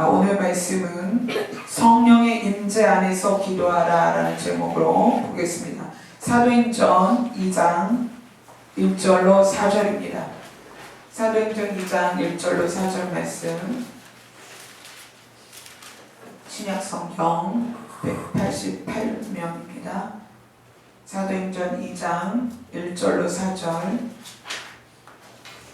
아, 오늘 말씀은 성령의 임재 안에서 기도하라라는 제목으로 보겠습니다. 사도행전 2장 1절로 4절입니다. 사도행전 2장 1절로 4절 말씀 신약 성경 188명입니다. 사도행전 2장 1절로 4절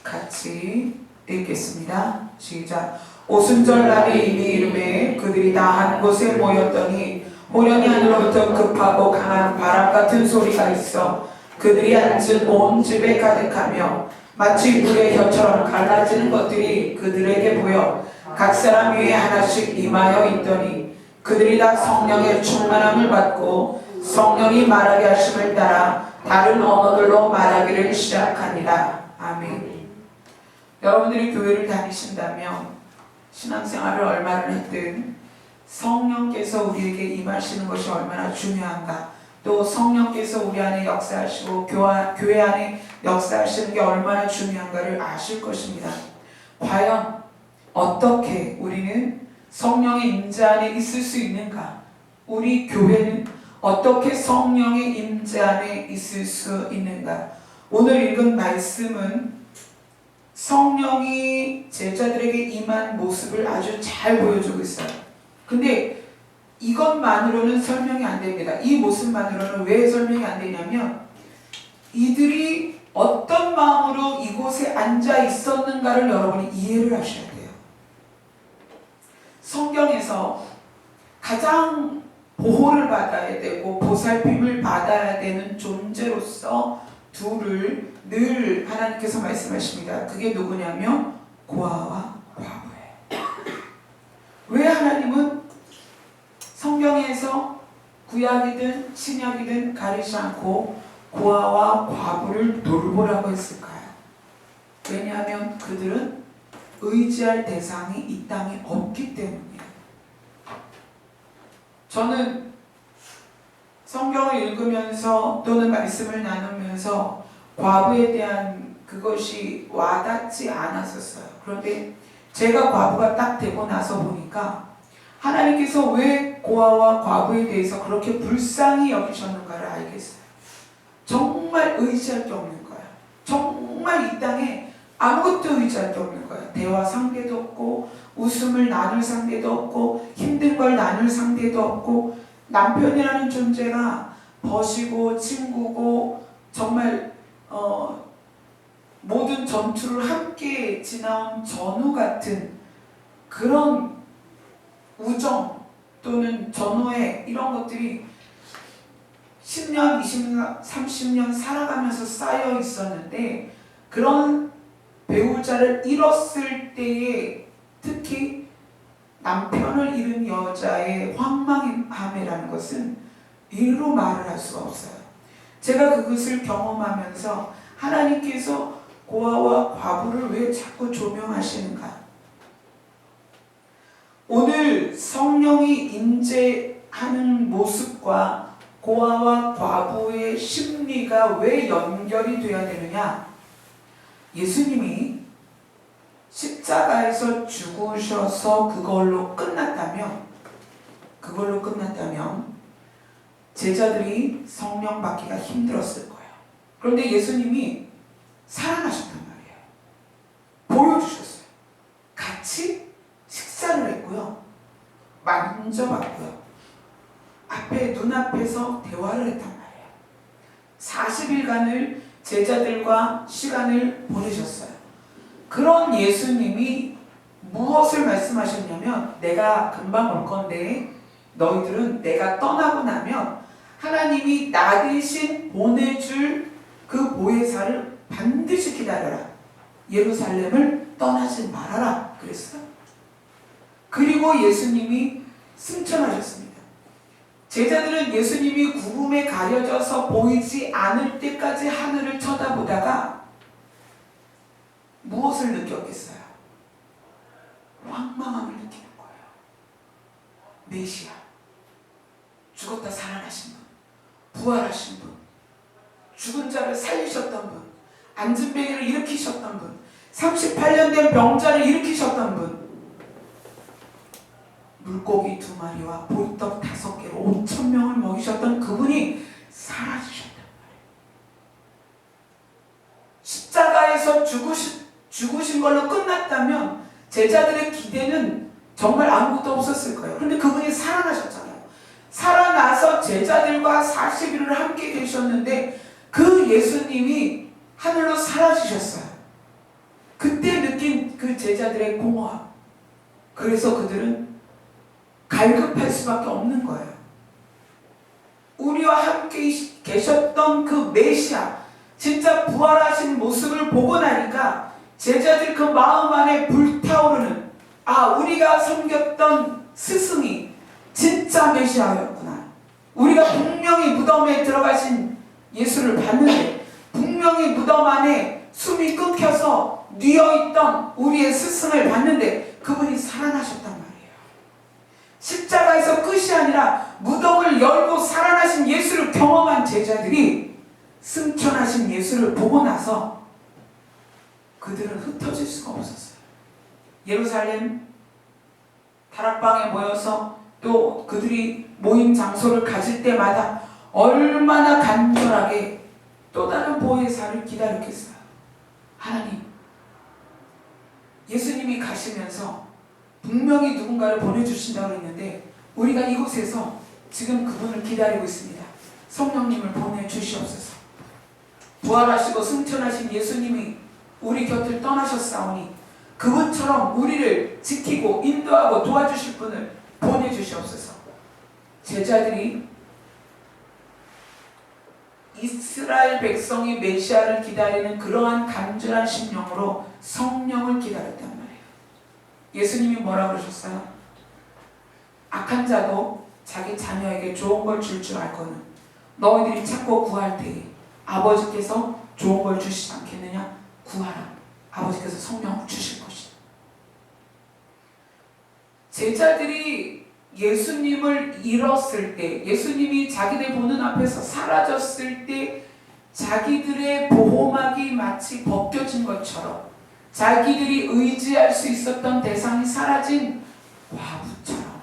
같이 읽겠습니다. 시작. 오순절 날이 이미 이름에 그들이 다 한 곳에 모였더니 호련히 하늘로부터 급하고 강한 바람 같은 소리가 있어 그들이 앉은 온 집에 가득하며 마치 물의 혀처럼 갈라지는 것들이 그들에게 보여 각 사람 위에 하나씩 임하여 있더니 그들이 다 성령의 충만함을 받고 성령이 말하게 하심을 따라 다른 언어들로 말하기를 시작하니라. 아멘. 여러분들이 교회를 다니신다면 신앙생활을 얼마를 했든 성령께서 우리에게 임하시는 것이 얼마나 중요한가 또 성령께서 우리 안에 역사하시고 교회, 안에 역사하시는 게 얼마나 중요한가를 아실 것입니다. 과연 어떻게 우리는 성령의 임재 안에 있을 수 있는가? 우리 교회는 어떻게 성령의 임재 안에 있을 수 있는가? 오늘 읽은 말씀은 성령이 제자들에게 임한 모습을 아주 잘 보여주고 있어요. 근데 이것만으로는 설명이 안 됩니다. 이 모습만으로는 왜 설명이 안 되냐면 이들이 어떤 마음으로 이곳에 앉아 있었는가를 여러분이 이해를 하셔야 돼요. 성경에서 가장 보호를 받아야 되고 보살핌을 받아야 되는 존재로서 둘을 늘 하나님께서 말씀하십니다. 그게 누구냐면 고아와 과부예요. 왜 하나님은 성경에서 구약이든 신약이든 가리지 않고 고아와 과부를 돌보라고 했을까요? 왜냐하면 그들은 의지할 대상이 이 땅에 없기 때문이에요. 저는 읽으면서 또는 말씀을 나누면서 과부에 대한 그것이 와닿지 않았었어요. 그런데 제가 과부가 딱 되고 나서 보니까 하나님께서 왜 고아와 과부에 대해서 그렇게 불쌍히 여기셨는가를 알겠어요. 정말 의지할 게 없는 거야. 정말 이 땅에 아무것도 의지할 게 없는 거야. 대화 상대도 없고 웃음을 나눌 상대도 없고 힘든 걸 나눌 상대도 없고 남편이라는 존재가 벗이고 친구고 정말 어, 모든 전투를 함께 지나온 전우 같은 그런 우정 또는 전후에 이런 것들이 10년, 20년, 30년 살아가면서 쌓여 있었는데 그런 배우자를 잃었을 때에 특히 남편을 잃은 여자의 황망함이라는 것은 이로 말을 할 수가 없어요. 제가 그것을 경험하면서 하나님께서 고아와 과부를 왜 자꾸 조명하시는가? 오늘 성령이 임재하는 모습과 고아와 과부의 심리가 왜 연결이 되어야 되느냐? 예수님이 십자가에서 죽으셔서 그걸로 끝났다면, 그걸로 끝났다면, 제자들이 성령 받기가 힘들었을 거예요. 그런데 예수님이 사랑하셨단 말이에요. 보여주셨어요. 같이 식사를 했고요. 만져봤고요. 앞에 눈앞에서 대화를 했단 말이에요. 40일간을 제자들과 시간을 보내셨어요. 그런 예수님이 무엇을 말씀하셨냐면 내가 금방 올 건데 너희들은 내가 떠나고 나면 하나님이 나 대신 보내줄 그 보혜사를 반드시 기다려라. 예루살렘을 떠나지 말아라. 그랬어. 그리고 예수님이 승천하셨습니다. 제자들은 예수님이 구름에 가려져서 보이지 않을 때까지 하늘을 쳐다보다가 무엇을 느꼈겠어요? 황망함을 느끼는 거예요. 메시아. 죽었다 살아나신 분. 부활하신 분. 죽은 자를 살리셨던 분. 앉은 뱅이를 일으키셨던 분. 38년 된 병자를 일으키셨던 분. 물고기 두 마리와 보리떡 다섯 개로 오천 명을 먹이셨던 그분이 사라지셨단 말이에요. 십자가에서 죽으신, 죽으신 걸로 끝났다면 제자들의 기대는 정말 아무것도 없었을 거예요. 그런데 그분이 살아나셨잖아요. 살아나서 제자들과 40일을 함께 계셨는데 그 예수님이 하늘로 사라지셨어요. 그때 느낀 그 제자들의 공허함. 그래서 그들은 갈급할 수밖에 없는 거예요. 우리와 함께 계셨던 그 메시아, 진짜 부활하신 모습을 보고 나니까 제자들 그 마음 안에 불타오르는 아, 우리가 섬겼던 스승이 진짜 메시아였구나. 우리가 분명히 무덤에 들어가신 예수를 봤는데 분명히 무덤 안에 숨이 끊겨서 뉘어있던 우리의 스승을 봤는데 그분이 살아나셨단 말이에요. 십자가에서 끝이 아니라 무덤을 열고 살아나신 예수를 경험한 제자들이 승천하신 예수를 보고 나서 그들은 흩어질 수가 없었어요. 예루살렘 다락방에 모여서 또 그들이 모임 장소를 가질 때마다 얼마나 간절하게 또 다른 보혜사를 기다렸겠어요. 하나님, 예수님이 가시면서 분명히 누군가를 보내주신다고 했는데 우리가 이곳에서 지금 그분을 기다리고 있습니다. 성령님을 보내주시옵소서. 부활하시고 승천하신 예수님이 우리 곁을 떠나셨사오니 그분처럼 우리를 지키고 인도하고 도와주실 분을 보내주시옵소서. 제자들이 이스라엘 백성이 메시아를 기다리는 그러한 간절한 심령으로 성령을 기다렸단 말이에요. 예수님이 뭐라 그러셨어요? 악한 자도 자기 자녀에게 좋은 걸 줄 줄 알거든. 너희들이 찾고 구할 때에 아버지께서 좋은 걸 주시지 않겠느냐? 구하라. 아버지께서 성령을 주실 것이다. 제자들이 예수님을 잃었을 때, 예수님이 자기들 보는 앞에서 사라졌을 때, 자기들의 보호막이 마치 벗겨진 것처럼, 자기들이 의지할 수 있었던 대상이 사라진 과부처럼,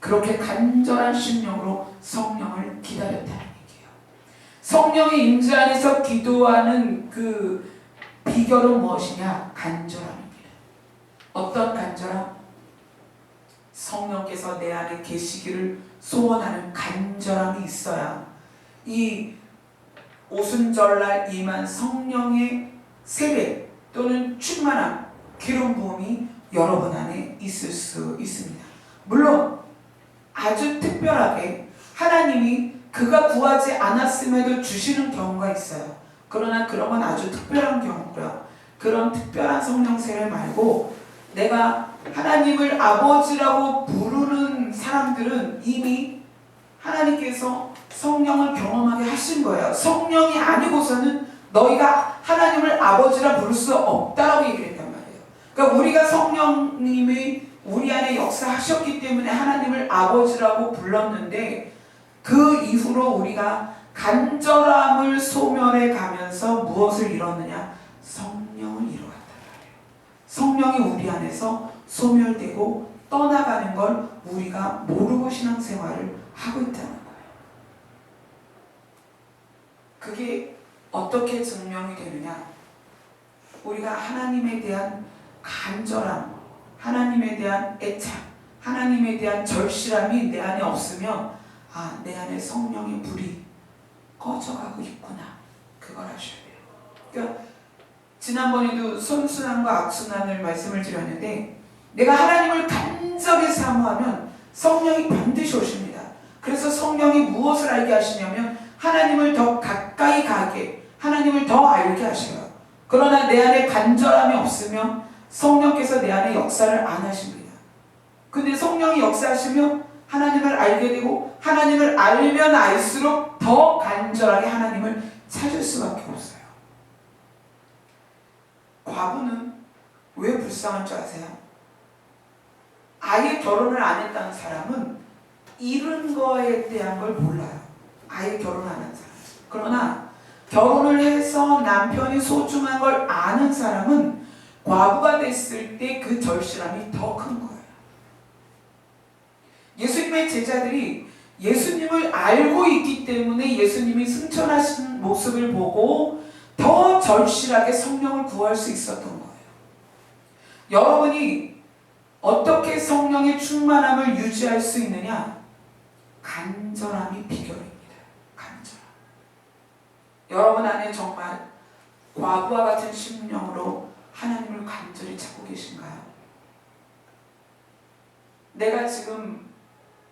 그렇게 간절한 심령으로 성령을 기다렸다는 얘기예요. 성령의 임재 안에서 기도하는 그 비결은 무엇이냐? 간절함입니다. 어떤 간절함? 성령께서 내 안에 계시기를 소원하는 간절함이 있어야 이 오순절날 임한 성령의 세례 또는 충만함, 기름 부음이 여러분 안에 있을 수 있습니다. 물론 아주 특별하게 하나님이 그가 구하지 않았음에도 주시는 경우가 있어요. 그러나 그런 건 아주 특별한 경우고요. 그런 특별한 성령 세례 말고 내가 하나님을 아버지라고 부르는 사람들은 이미 하나님께서 성령을 경험하게 하신 거예요. 성령이 아니고서는 너희가 하나님을 아버지라 부를 수 없다라고 얘기를 했단 말이에요. 그러니까 우리가 성령님이 우리 안에 역사하셨기 때문에 하나님을 아버지라고 불렀는데 그 이후로 우리가 간절함을 소멸해 가면서 무엇을 이뤘느냐? 성령을 말이에요. 성령이 우리 안에서 소멸되고 떠나가는 걸 우리가 모르고 신앙생활을 하고 있다는 거예요. 그게 어떻게 증명이 되느냐? 우리가 하나님에 대한 간절함, 하나님에 대한 애착, 하나님에 대한 절실함이 내 안에 없으면 아, 내 안에 성령의 불이 꺼져가고 있구나. 그걸 아셔야 돼요. 그러니까 지난번에도 선순환과 악순환을 말씀을 드렸는데 내가 하나님을 간절히 사모하면 성령이 반드시 오십니다. 그래서 성령이 무엇을 알게 하시냐면 하나님을 더 가까이 가게 하나님을 더 알게 하셔요. 그러나 내 안에 간절함이 없으면 성령께서 내 안에 역사를 안 하십니다. 근데 성령이 역사하시면 하나님을 알게 되고 하나님을 알면 알수록 더 간절하게 하나님을 찾을 수밖에 없어요. 과부는 왜 불쌍한 줄 아세요? 아예 결혼을 안 했다는 사람은 잃은 거에 대한 걸 몰라요. 아예 결혼 안 한 사람. 그러나 결혼을 해서 남편이 소중한 걸 아는 사람은 과부가 됐을 때 그 절실함이 더 큰 거예요. 하나님의 제자들이 예수님을 알고 있기 때문에 예수님이 승천하신 모습을 보고 더 절실하게 성령을 구할 수 있었던 거예요. 여러분이 어떻게 성령의 충만함을 유지할 수 있느냐? 간절함이 비결입니다. 간절함. 여러분 안에 정말 과부와 같은 심령으로 하나님을 간절히 찾고 계신가요? 내가 지금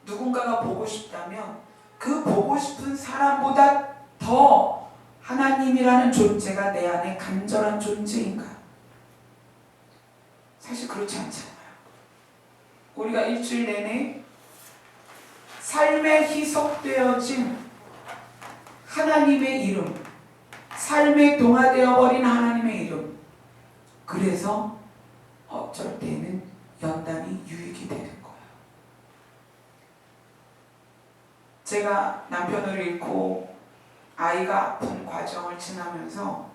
누군가가 보고 싶다면 그 보고 싶은 사람보다 더 하나님이라는 존재가 내 안에 간절한 존재인가? 사실 그렇지 않잖아요. 우리가 일주일 내내 삶에 희석되어진 하나님의 이름, 삶에 동화되어 버린 하나님의 이름. 그래서 어쩔 때는 연단이 유익이 되는 거예요. 제가 남편을 잃고 아이가 아픈 과정을 지나면서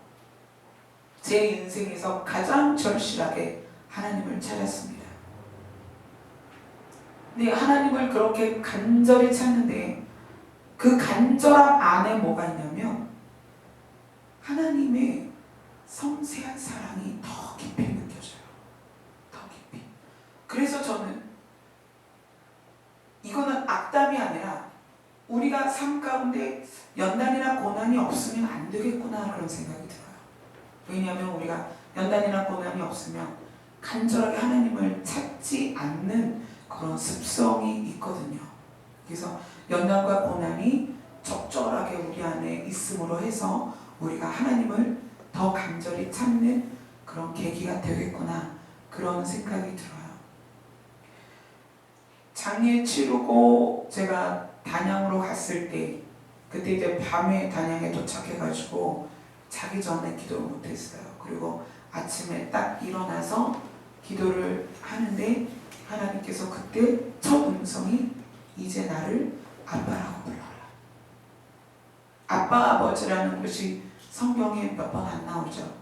제 인생에서 가장 절실하게 하나님을 찾았습니다. 근데 하나님을 그렇게 간절히 찾는데 그 간절함 안에 뭐가 있냐면 하나님의 섬세한 사랑이 더 깊이 느껴져요. 더 깊이. 그래서 저는 이거는 악담이 아니라 우리가 삶 가운데 연단이나 고난이 없으면 안 되겠구나 그런 생각이 들어요. 왜냐하면 우리가 연단이나 고난이 없으면 간절하게 하나님을 찾지 않는 그런 습성이 있거든요. 그래서 연단과 고난이 적절하게 우리 안에 있음으로 해서 우리가 하나님을 더 간절히 찾는 그런 계기가 되겠구나 그런 생각이 들어요. 장례 치르고 제가 단양으로 갔을 때 그때 이제 밤에 단양에 도착해가지고 자기 전에 기도를 못했어요. 그리고 아침에 딱 일어나서 기도를 하는데 하나님께서 그때 첫 음성이 이제 나를 아빠라고 불러라. 아빠 아버지라는 것이 성경에 몇 번 안 나오죠.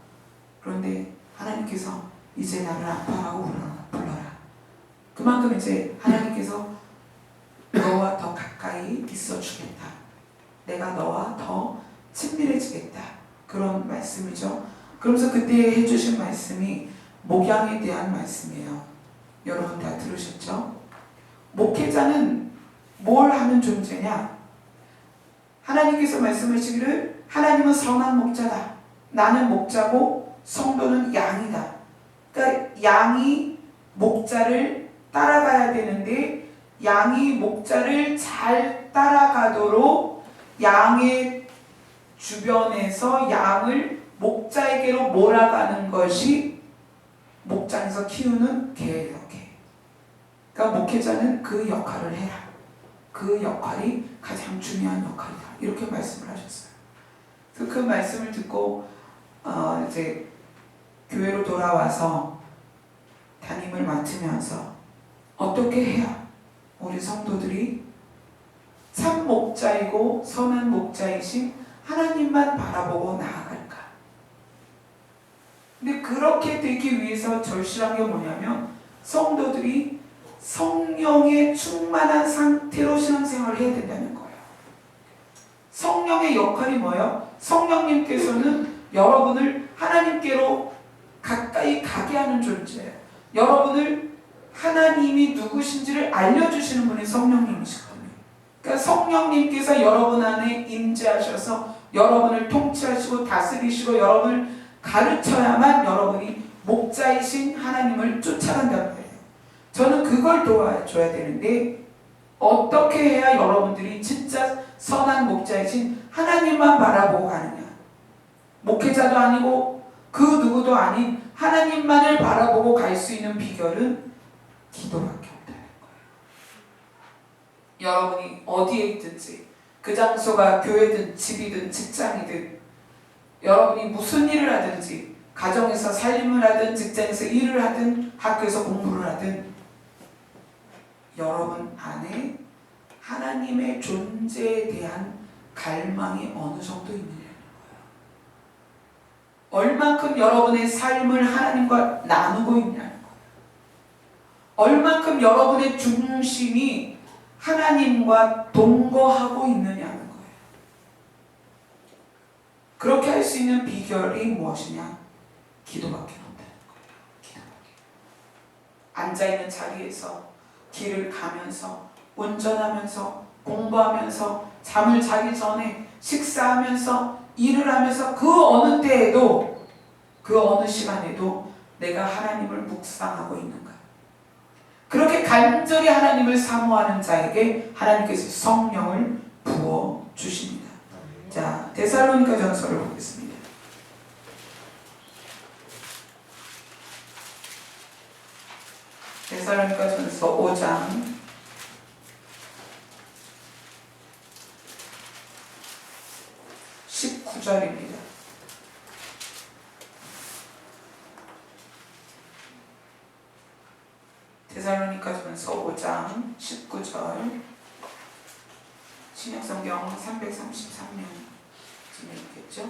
그런데 하나님께서 이제 나를 아빠라고 불러라. 그만큼 이제 하나님께서 너와 더 가까이 있어 주겠다. 내가 너와 더 친밀해지겠다. 그런 말씀이죠. 그러면서 그때 해주신 말씀이 목양에 대한 말씀이에요. 여러분 다 들으셨죠? 목회자는 뭘 하는 존재냐? 하나님께서 말씀하시기를 하나님은 선한 목자다. 나는 목자고 성도는 양이다. 그러니까 양이 목자를 따라가야 되는데 양이 목자를 잘 따라가도록 양의 주변에서 양을 목자에게로 몰아가는 것이 목장에서 키우는 개예요, 개. 그러니까 목회자는 그 역할을 해라. 그 역할이 가장 중요한 역할이다. 이렇게 말씀을 하셨어요. 그래서 그 말씀을 듣고 어, 이제 교회로 돌아와서 담임을 맡으면서 어떻게 해야 우리 성도들이 참 목자이고 선한 목자이신 하나님만 바라보고 나아갈까? 근데 그렇게 되기 위해서 절실한 게 뭐냐면 성도들이 성령의 충만한 상태로 신앙생활을 해야 된다는 거예요. 성령의 역할이 뭐예요? 성령님께서는 여러분을 하나님께로 가까이 가게 하는 존재예요. 여러분을 하나님이 누구신지를 알려주시는 분이 성령님이시거든요. 그러니까 성령님께서 여러분 안에 임재하셔서 여러분을 통치하시고 다스리시고 여러분을 가르쳐야만 여러분이 목자이신 하나님을 쫓아간단 말이에요. 저는 그걸 도와줘야 되는데 어떻게 해야 여러분들이 진짜 선한 목자이신 하나님만 바라보고 가느냐. 목회자도 아니고 그 누구도 아닌 하나님만을 바라보고 갈 수 있는 비결은 기도밖에 없다는 거예요. 여러분이 어디에 있든지 그 장소가 교회든 집이든 직장이든 여러분이 무슨 일을 하든지 가정에서 살림을 하든 직장에서 일을 하든 학교에서 공부를 하든 여러분 안에 하나님의 존재에 대한 갈망이 어느 정도 있느냐는 거예요. 얼만큼 여러분의 삶을 하나님과 나누고 있냐는 거예요. 얼만큼 여러분의 중심이 하나님과 동거하고 거예요. 그렇게 할 수 있는 비결이 무엇이냐? 기도밖에 없다는 거예요. 기도밖에. 앉아 있는 자리에서 길을 가면서 운전하면서 공부하면서 잠을 자기 전에 식사하면서 일을 하면서 그 어느 때에도 그 어느 시간에도 내가 하나님을 묵상하고 있는 거야. 그렇게 간절히 하나님을 사모하는 자에게 하나님께서 성령을 부어 주십니다. 자, 데살로니가 전서를 보겠습니다. 데살로니가 전서 5장 19절입니다. 데살로니가 전서 5장 19절 신약성경 333명쯤에 있겠죠?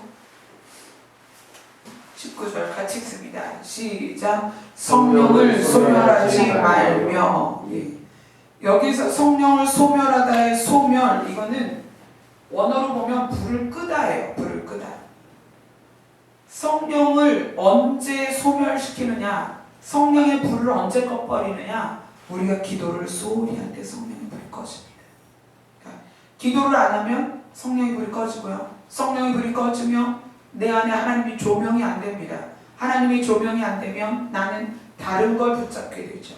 19절 같이 읽습니다. 시작. 성령을 소멸하지 말며. 예. 여기서 성령을 소멸하다의 소멸 이거는 원어로 보면 불을 끄다예요. 불을 끄다. 성령을 언제 소멸시키느냐? 성령의 불을 언제 꺼버리느냐? 우리가 기도를 소홀히 할 때 성령의 불이 꺼집니다. 기도를 안 하면 성령의 불이 꺼지고요. 성령의 불이 꺼지면 내 안에 하나님이 조명이 안 됩니다. 하나님이 조명이 안 되면 나는 다른 걸 붙잡게 되죠.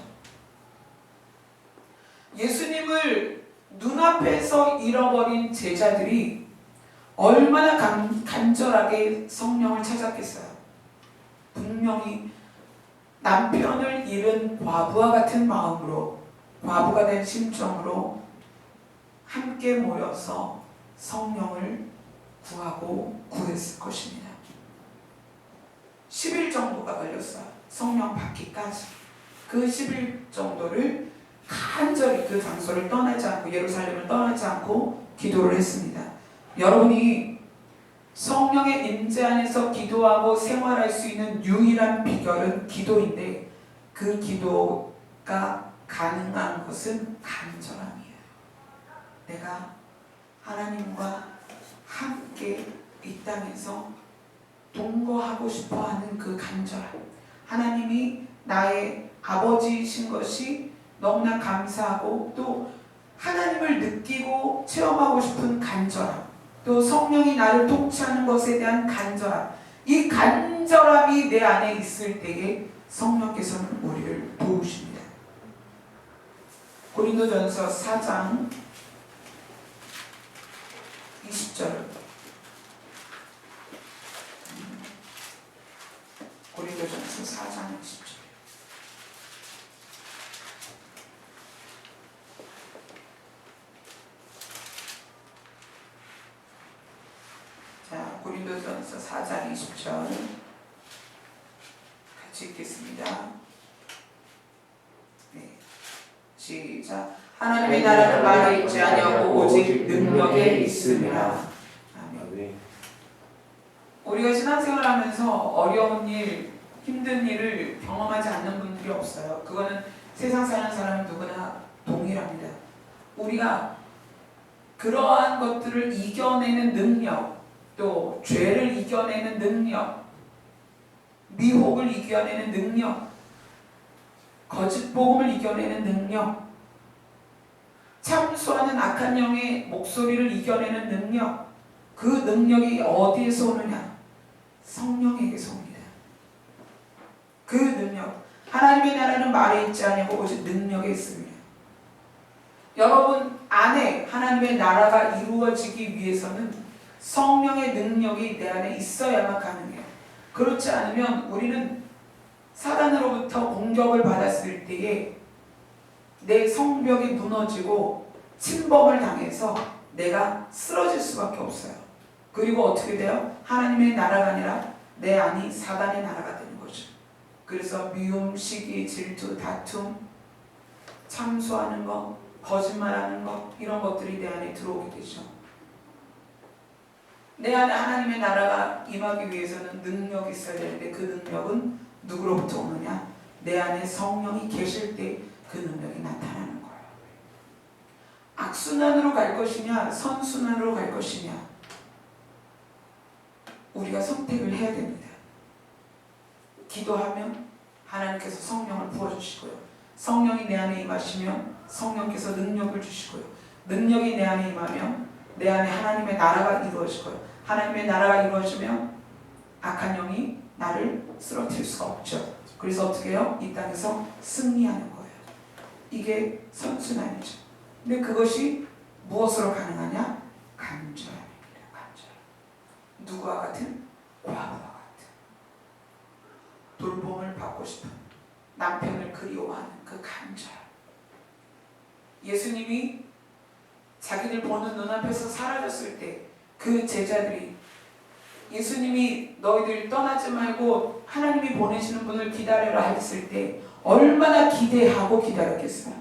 예수님을 눈앞에서 잃어버린 제자들이 얼마나 간, 간절하게 성령을 찾았겠어요. 분명히 남편을 잃은 과부와 같은 마음으로 과부가 된 심정으로 함께 모여서 성령을 구하고 구했을 것입니다. 10일 정도가 걸렸어요. 성령 받기까지. 그 10일 정도를 간절히 그 장소를 떠나지 않고 예루살렘을 떠나지 않고 기도를 했습니다. 여러분이 성령의 임재 안에서 기도하고 생활할 수 있는 유일한 비결은 기도인데 그 기도가 가능한 것은 간절함이에요. 내가 하나님과 함께 이 땅에서 동거하고 싶어 하는 그 간절함. 하나님이 나의 아버지이신 것이 너무나 감사하고 또 하나님을 느끼고 체험하고 싶은 간절함. 또 성령이 나를 통치하는 것에 대한 간절함. 이 간절함이 내 안에 있을 때에 성령께서는 우리를 도우십니다. 고린도전서 4장 20절 고린도전서 4장 20절 자 고린도전서 4장 20절 같이 읽겠습니다. 네. 시작 하나님의 나라는 말에 있지 아니하고 오직 능력에. 아멘. 아멘. 우리가 신앙생활 하면서 어려운 일, 힘든 일을 경험하지 않는 분들이 없어요. 그거는 세상 사는 사람은 누구나 동일합니다. 우리가 그러한 것들을 이겨내는 능력, 또 죄를 이겨내는 능력, 미혹을 이겨내는 능력, 거짓 복음을 이겨내는 능력, 참수하는 악한 영의 목소리를 이겨내는 능력, 그 능력이 어디에서 오느냐? 성령에게서 옵니다. 그 능력. 하나님의 나라는 말에 있지 아니고 오직 능력에 있습니다. 여러분 안에 하나님의 나라가 이루어지기 위해서는 성령의 능력이 내 안에 있어야만 가능해요. 그렇지 않으면 우리는 사단으로부터 공격을 받았을 때에 내 성벽이 무너지고 침범을 당해서 내가 쓰러질 수밖에 없어요. 그리고 어떻게 돼요? 하나님의 나라가 아니라 내 안이 사단의 나라가 되는 거죠. 그래서 미움, 시기, 질투, 다툼, 참수하는 것, 거짓말하는 것 이런 것들이 내 안에 들어오게 되죠. 내 안에 하나님의 나라가 임하기 위해서는 능력이 있어야 되는데 그 능력은 누구로부터 오느냐? 내 안에 성령이 계실 때 그 능력이 나타나는 거예요. 악순환으로 갈 것이냐, 선순환으로 갈 것이냐. 우리가 선택을 해야 됩니다. 기도하면 하나님께서 성령을 부어주시고요. 성령이 내 안에 임하시면 성령께서 능력을 주시고요. 능력이 내 안에 임하면 내 안에 하나님의 나라가 이루어지고요. 하나님의 나라가 이루어지면 악한 영이 나를 쓰러뜨릴 수가 없죠. 그래서 어떻게 해요? 이 땅에서 승리하는 거예요. 이게 선순환이죠. 근데 그것이 무엇으로 가능하냐? 간절함입니다. 간절함. 누구와 같은? 과부와 같은. 돌봄을 받고 싶은 남편을 그리워하는 그 간절함. 예수님이 자기들 보는 눈앞에서 사라졌을 때 그 제자들이 예수님이 너희들 떠나지 말고 하나님이 보내시는 분을 기다려라 했을 때 얼마나 기대하고 기다렸겠어요.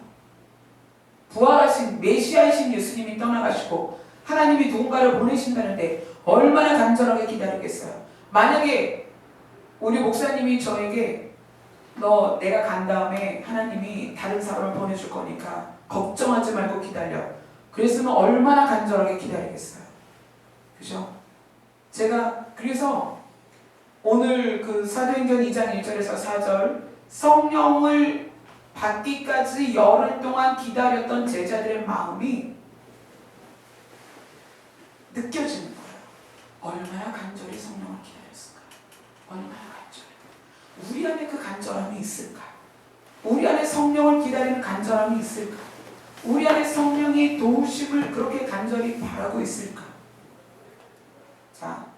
부활하신 메시아이신 예수님이 떠나가시고 하나님이 누군가를 보내신다는데 얼마나 간절하게 기다렸겠어요. 만약에 우리 목사님이 저에게 너 내가 간 다음에 하나님이 다른 사람을 보내줄 거니까 걱정하지 말고 기다려. 그랬으면 얼마나 간절하게 기다리겠어요. 그죠? 제가 그래서 오늘 그 사도행전 2장 1절에서 4절 성령을 받기까지 열흘 동안 기다렸던 제자들의 마음이 느껴지는 거예요. 얼마나 간절히 성령을 기다렸을까? 얼마나 간절히. 우리 안에 그 간절함이 있을까? 우리 안에 성령을 기다리는 간절함이 있을까? 우리 안에 성령이 도우심을 그렇게 간절히 바라고 있을까? 자,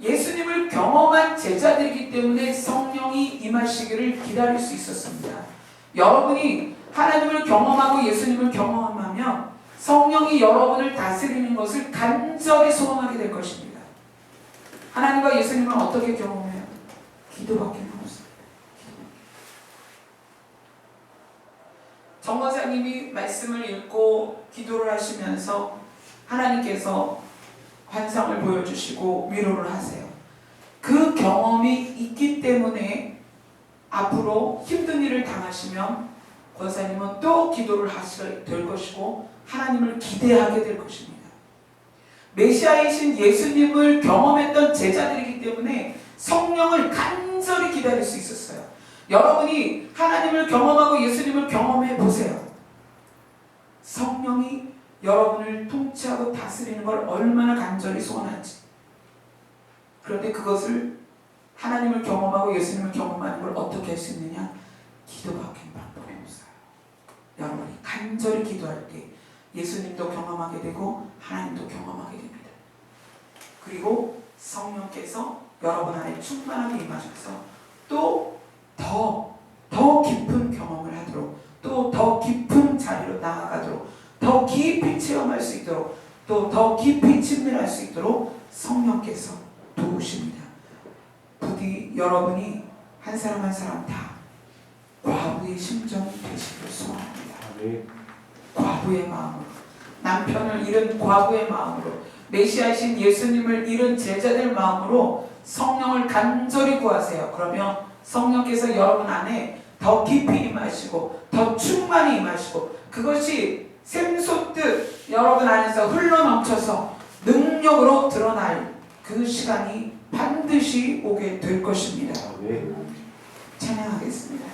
예수님을 경험한 제자들이기 때문에 성령이 임하시기를 기다릴 수 있었습니다. 여러분이 하나님을 경험하고 예수님을 경험하면 성령이 여러분을 다스리는 것을 간절히 소원하게 될 것입니다. 하나님과 예수님을 어떻게 경험해요? 기도밖에 없습니다. 정 권사님이 말씀을 읽고 기도를 하시면서 하나님께서 환상을 보여주시고 위로를 하세요. 그 경험이 있기 때문에 앞으로 힘든 일을 당하시면 권사님은 또 기도를 하시게 될 것이고 하나님을 기대하게 될 것입니다. 메시아이신 예수님을 경험했던 제자들이기 때문에 성령을 간절히 기다릴 수 있었어요. 여러분이 하나님을 경험하고 예수님을 경험해 보세요. 성령이 여러분을 통치하고 다스리는 걸 얼마나 간절히 소원한지. 그런데 그것을 하나님을 경험하고 예수님을 경험하는 걸 어떻게 할 수 있느냐? 기도밖에 방법이 없어요. 여러분이 간절히 기도할 때 예수님도 경험하게 되고 하나님도 경험하게 됩니다. 그리고 성령께서 여러분 안에 충만하게 임하셔서 또 더, 더 깊은 경험을 하도록 또 더 깊은 자리로 나아가도록 더 깊이 체험할 수 있도록 또 더 깊이 친밀할 수 있도록 성령께서 도우십니다. 부디 여러분이 한 사람 한 사람 다 과부의 심정이 되시길 소원합니다. 아멘. 과부의 마음으로 남편을 잃은 과부의 마음으로 메시아이신 예수님을 잃은 제자들 마음으로 성령을 간절히 구하세요. 그러면 성령께서 여러분 안에 더 깊이 임하시고 더 충만히 임하시고 그것이 샘솟듯 여러분 안에서 흘러넘쳐서 능력으로 드러날 그 시간이 반드시 오게 될 것입니다. 아멘. 찬양하겠습니다.